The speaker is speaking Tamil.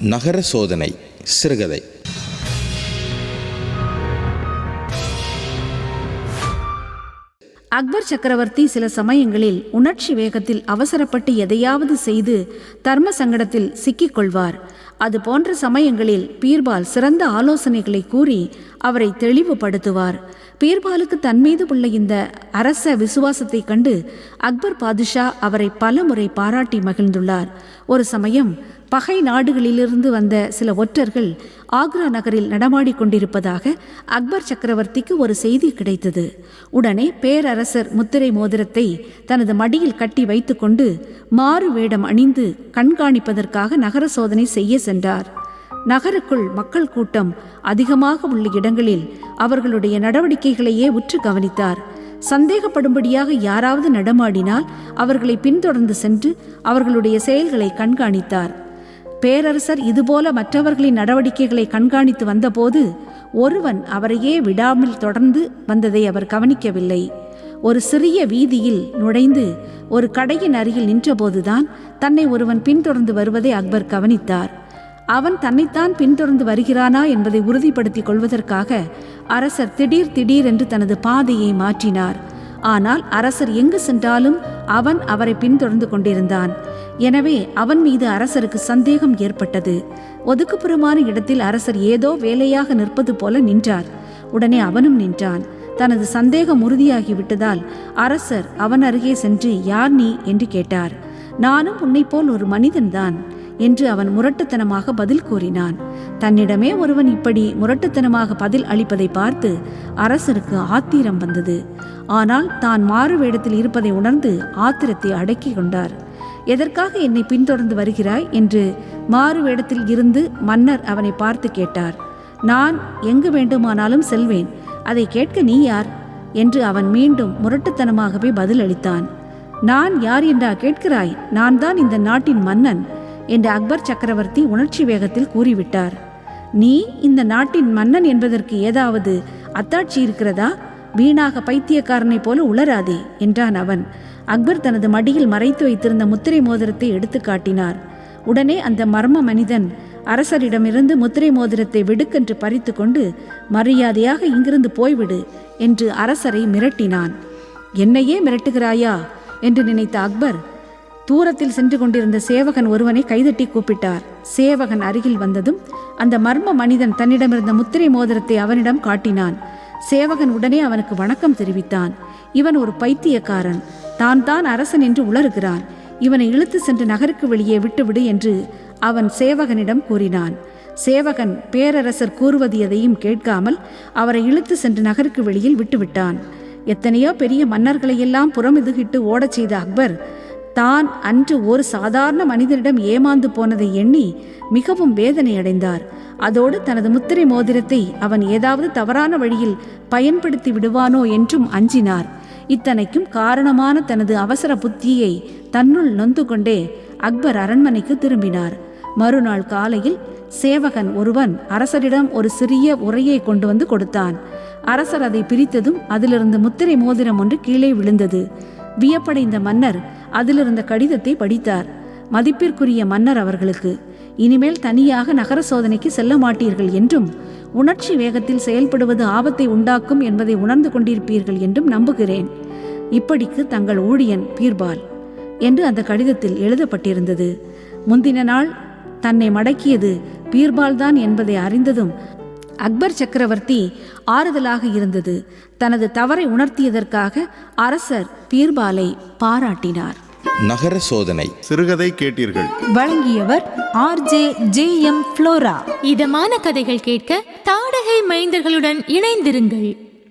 நகர சோதனை சிறுகதை. அக்பர் சக்கரவர்த்தி சில சமயங்களில் உணர்ச்சி வேகத்தில் அவசரப்பட்டு எதையாவது செய்து தர்ம சங்கடத்தில் சிக்கிக்கொள்வார். அது போன்ற சமயங்களில் பீர்பால் சிறந்த ஆலோசனைகளை கூறி அவரை தெளிவுபடுத்துவார். பீர்பாலுக்கு தன்மீது உள்ள இந்த அரச விசுவாசத்தை கண்டு அக்பர் பாதுஷா அவரை பலமுறை பாராட்டி மகிழ்ந்துள்ளார். ஒரு சமயம் பகை நாடுகளிலிருந்து வந்த சில ஒற்றர்கள் ஆக்ரா நகரில் நடமாடிக்கொண்டிருப்பதாக அக்பர் சக்கரவர்த்திக்கு ஒரு செய்தி கிடைத்தது. உடனே பேரரசர் முத்திரை மோதிரத்தை தனது மடியில் கட்டி வைத்துக்கொண்டு மாறு வேடம் அணிந்து கண்காணிப்பதற்காக நகர சோதனை செய்ய சென்றார். நகருக்குள் மக்கள் கூட்டம் அதிகமாக உள்ள இடங்களில் அவர்களுடைய நடவடிக்கைகளையே உற்று கவனித்தார். சந்தேகப்படும்படியாக யாராவது நடமாடினால் அவர்களை பின்தொடர்ந்து சென்று அவர்களுடைய செயல்களை கண்காணித்தார். பேரரசர் இதுபோல மற்றவர்களின் நடவடிக்கைகளை கண்காணித்து வந்தபோது ஒருவன் அவரையே விடாமல் தொடர்ந்து வந்ததை அவர் கவனிக்கவில்லை. ஒரு சிறிய வீதியில் நுழைந்து ஒரு கடையின் அருகில் நின்றபோதுதான் தன்னை ஒருவன் பின்தொடர்ந்து வருவதை அக்பர் கவனித்தார். அவன் தன்னைத்தான் பின்தொடர்ந்து வருகிறானா என்பதை உறுதிப்படுத்திக் கொள்வதற்காக அரசர் திடீர் திடீரென்று தனது பாதையை மாற்றினார். ஆனால் அரசர் எங்கு சென்றாலும் அவன் அவரை பின்தொடர்ந்து கொண்டிருந்தான். எனவே அவன் மீது அரசருக்கு சந்தேகம் ஏற்பட்டது. ஒதுக்குப்புறமான இடத்தில் அரசர் ஏதோ வேலையாக நிற்பது போல நின்றார். உடனே அவனும் நின்றான். தனது சந்தேகம் உறுதியாகிவிட்டதால் அரசர் அவன் அருகே சென்று யார் நீ? என்று கேட்டார். நானும் உன்னைப் போல் ஒரு மனிதன்தான். என்று அவன் முரட்டுத்தனமாக பதில் கூறினான். தன்னிடமே ஒருவன் இப்படி முரட்டுத்தனமாக பதில் அளிப்பதை பார்த்து அரசருக்கு ஆத்திரம் வந்தது. ஆனால் தான் மாறு வேடத்தில் இருப்பதை உணர்ந்து ஆத்திரத்தை அடக்கி கொண்டார். எதற்காக என்னை பின்தொடர்ந்து வருகிறாய்? என்று மாறு வேடத்தில் இருந்து மன்னர் அவனை பார்த்து கேட்டார். நான் எங்கு வேண்டுமானாலும் செல்வேன். அதை கேட்க நீ யார்? என்று அவன் மீண்டும் முரட்டுத்தனமாகவே பதில் அளித்தான் நான் யார் என்றா கேட்கிறாய்? நான் தான் இந்த நாட்டின் மன்னன். என்று அக்பர் சக்கரவர்த்தி உணர்ச்சி வேகத்தில் கூறிவிட்டார். நீ இந்த நாட்டின் மன்னன் என்பதற்கு ஏதாவது அத்தாட்சி இருக்கிறதா? வீணாக பைத்தியக்காரனைப் போல உளராதே என்றான் அவன். அக்பர் தனது மடியில் மறைத்து வைத்திருந்த முத்திரை மோதிரத்தை எடுத்து காட்டினார். உடனே அந்த மர்ம மனிதன் அரசரிடமிருந்து முத்திரை மோதிரத்தை வெடுக்கென்று பறித்து கொண்டு மரியாதையாக இங்கிருந்து போய்விடு என்று அரசரை மிரட்டினான். என்னையே மிரட்டுகிறாயா? என்று நினைத்த அக்பர் தூரத்தில் சென்று கொண்டிருந்த சேவகன் ஒருவனை கைதட்டி கூப்பிட்டார். சேவகன் அருகில் வந்ததும் அந்த மர்ம மனிதன் தன்னிடமிருந்த முத்திரை மோதிரத்தை அவனிடம் காட்டினான். சேவகன் உடனே அவனுக்கு வணக்கம் தெரிவித்தான். இவன் ஒரு பைத்தியக்காரன். தான் தான் அரசன் என்று உளறுகிறான். இவனை இழுத்து சென்று நகருக்கு வெளியே விட்டுவிடு என்று அவன் சேவகனிடம் கூறினான். சேவகன் பேரரசர் கூறுவது எதையும் கேட்காமல் அவரை இழுத்து சென்று நகருக்கு வெளியில் விட்டுவிட்டான். எத்தனையோ பெரிய மன்னர்களையெல்லாம் புறமிதுகிட்டு ஓடச் செய்த அக்பர் தான் அன்று ஒரு சாதாரண மனிதனிடம் ஏமாந்து போனதை எண்ணி மிகவும் வேதனை அடைந்தார் அதோடு தனது முத்திரை மோதிரத்தை அவன் ஏதாவது தவறான வழியில் பயன்படுத்தி விடுவானோ என்றும் அஞ்சினார். இத்தனைக்கும் காரணமான தனது அவசர புத்தியை தன்னுள் நொந்து கொண்டே அக்பர் அரண்மனைக்கு திரும்பினார். மறுநாள் காலையில் சேவகன் ஒருவன் அரசரிடம் ஒரு சிறிய உரையை கொண்டு வந்து கொடுத்தான். அரசர் அதை பிரித்ததும் அதிலிருந்து முத்திரை மோதிரம் ஒன்று கீழே விழுந்தது. வியப்படைந்த மன்னர் அதிலிருந்த கடிதத்தை படித்தார். மதிப்பிற்குரிய மன்னர் அவர்களுக்கு இனிமேல் தனியாக நகர சோதனைக்கு செல்ல மாட்டீர்கள் என்றும் உணர்ச்சி வேகத்தில் செயல்படுவது ஆபத்தை உண்டாக்கும் என்பதை உணர்ந்து கொண்டிருப்பீர்கள் என்றும் நம்புகிறேன். இப்படிக்கு தங்கள் ஊழியன் பீர்பால் என்று அந்த கடிதத்தில் எழுதப்பட்டிருந்தது. முந்தின நாள் தன்னை மடக்கியது பீர்பால் தான் என்பதை அறிந்ததும் அக்பர் சக்கரவர்த்தி ஆறுதலாக இருந்தது. தனது தவறை உணர்த்தியதற்காக அரசர் பீர்பாலை பாராட்டினார். நகர சோதனை. சிறுகதை கேட்டீர்கள். வழங்கியவர் ஆர்ஜே ஜே எம் ஃப்ளோரா. இதமான கதைகள் கேட்க தாடகை மைந்தர்களுடன் இணைந்திருங்கள்.